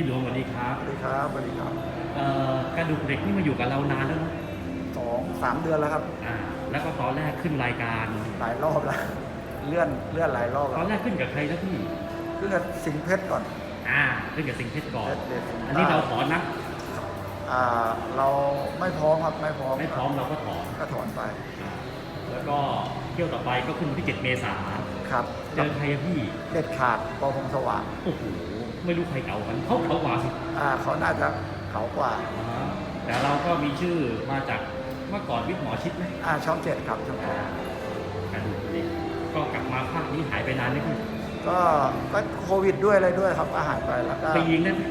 พี่หลวงสวัสดีครับสวัสดีครับสวัสดีครับเอ่อกระดูกเหล็กนี่มาอยู่กับเรานานแล้วเนอะสองสามเดือนแล้วครับ อ่า แล้วก็ตอนแรกขึ้นรายการ หลายรอบแล้ว เลื่อนเลื่อนหลายรอบตแล้อนวแรกขึ้นกับใครนะพี่ เพื่อสิงห์เพชรก่อน อ่า ขึ้นกับสิงห์เพชรก่อน เพชรเดชสิงห์ อันนี้เราขอนับอ่าเราไม่พร้อมครับไม่พร้อมไม่พร้อมเราก็ถอนก็ถอนไป อ่า แล้วก็เที่ยวต่อไปก็ขึ้นวันที่ 7 เมษาครับเจอใครอะพี่ เด็ดขาดปอพงสว่างโอ้โห ไม่รู้ใครเก่ากันเขาเขากว่าสิอ่าเขาน่าจะเขากว่าอ่าแต่เราก็มีชื่อมาจากเมื่อก่อนวิทย์หมอชิดไหมอ่าช่องเจ็ดครับช่องเจ็ดกระดูกเหล็กก็กลับมาภาคนี้หายไปนานไหมพี่ก็ก็โควิดด้วยอะไรด้วยครับก็หายไปแล้วก็ปีนึงได้ไหม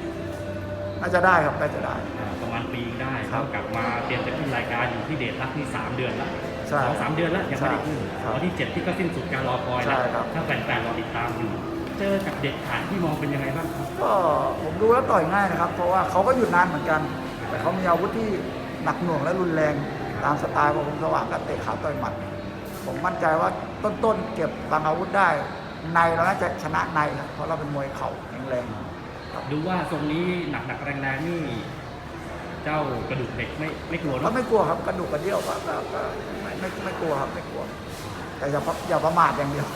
น่าจะได้ครับน่าจะได้ อ่าประมาณปีได้ครัแล้บ วกลับมาเตรียมจะขึ้นรายการอยู่ที่เดชรักนี่สามเดือนแล้ว ใช่สองสามเดือนแล้วยังไม่ได้ขึ้นครับวันที่เจ็ดที่ก็สิ้นสุดการรอคอยใช่แล้วครับ ถ้าแฟนๆรอติดตามอยู่ เจอกับเด็กขาดที่มองเป็นยังไงบ้างครับ ก็ผมดูแล้วต่อยง่ายนะครับ เพราะว่าเขาก็หยุดนานเหมือนกัน แต่เขามีอาวุธที่หนักหน่วงและรุนแรงตามสไตล์ของผมสว่างกับเตะขาต่อยหมัด ผมมั่นใจว่าต้นๆเก็บบางอาวุธได้ ในเราน่าจะชนะในครับเพราะเราเป็นมวยเข่าแข็งแรงครับดูว่าทรงนี้หนักๆแรงๆนี่ เจ้ากระดูกเหล็กไม่ไม่กลัวก็เนาะไม่กลัวครับกระดูกกระเดี่ยวก็ก็ก็ไม่ไม่ไม่กลัวครับไม่กลัว แต่อย่าประอย่าประมาทอย่างเดียว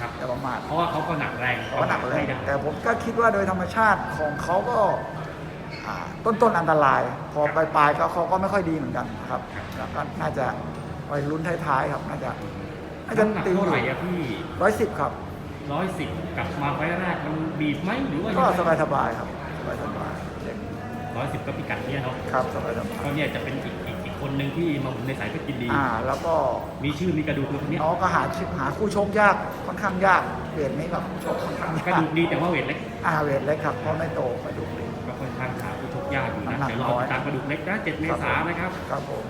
ครับ อย่าประมาท เพราะว่าเขาก็หนักแรงเพราะว่าหนักแรงไม่ได้แต่ผมก็คิดว่าโดยธรรมชาติของเขาก็อ่าต้นๆอันตราย พอปลายๆก็เขาก็ไม่ค่อยดีเหมือนกันครับแล้วก็น่าจะไปลุ้นท้ายๆครับน่าจะน่าจะน้ำหนักตีอเท่ายู่ไหร่อะพี่ร้อยสิบครับ ร้อยสิบกลับมาไฟล์แรกมันบีบไหมหรือว่าก็สบายๆครับสบายๆ ร้อยสิบก็พิกัดเนี่ยเนาะครับสบายๆก็เนี่ยจะเป็นอีกอีกคนหนึ่งที่มาหมุนในสายเพชรยินดี อ่า แล้วก็มีชื่อมีกระดูกคือคนเนี้ยน้อก็หาชหาคู่ชกยากค่อนข้างยากเวทไม่แบบชกค่อนข้างกระดูกดีแต่ว่าเวทเล็กอ่าเวทเล็กครับเพราะไม่โตกระดูกดี ก็ค่อนข้างขาคู่ชกยากอยู่นะแต่หรอน้ติามกระดูกเล็กนะเจ็ดเมษายนนะครับ ครับผม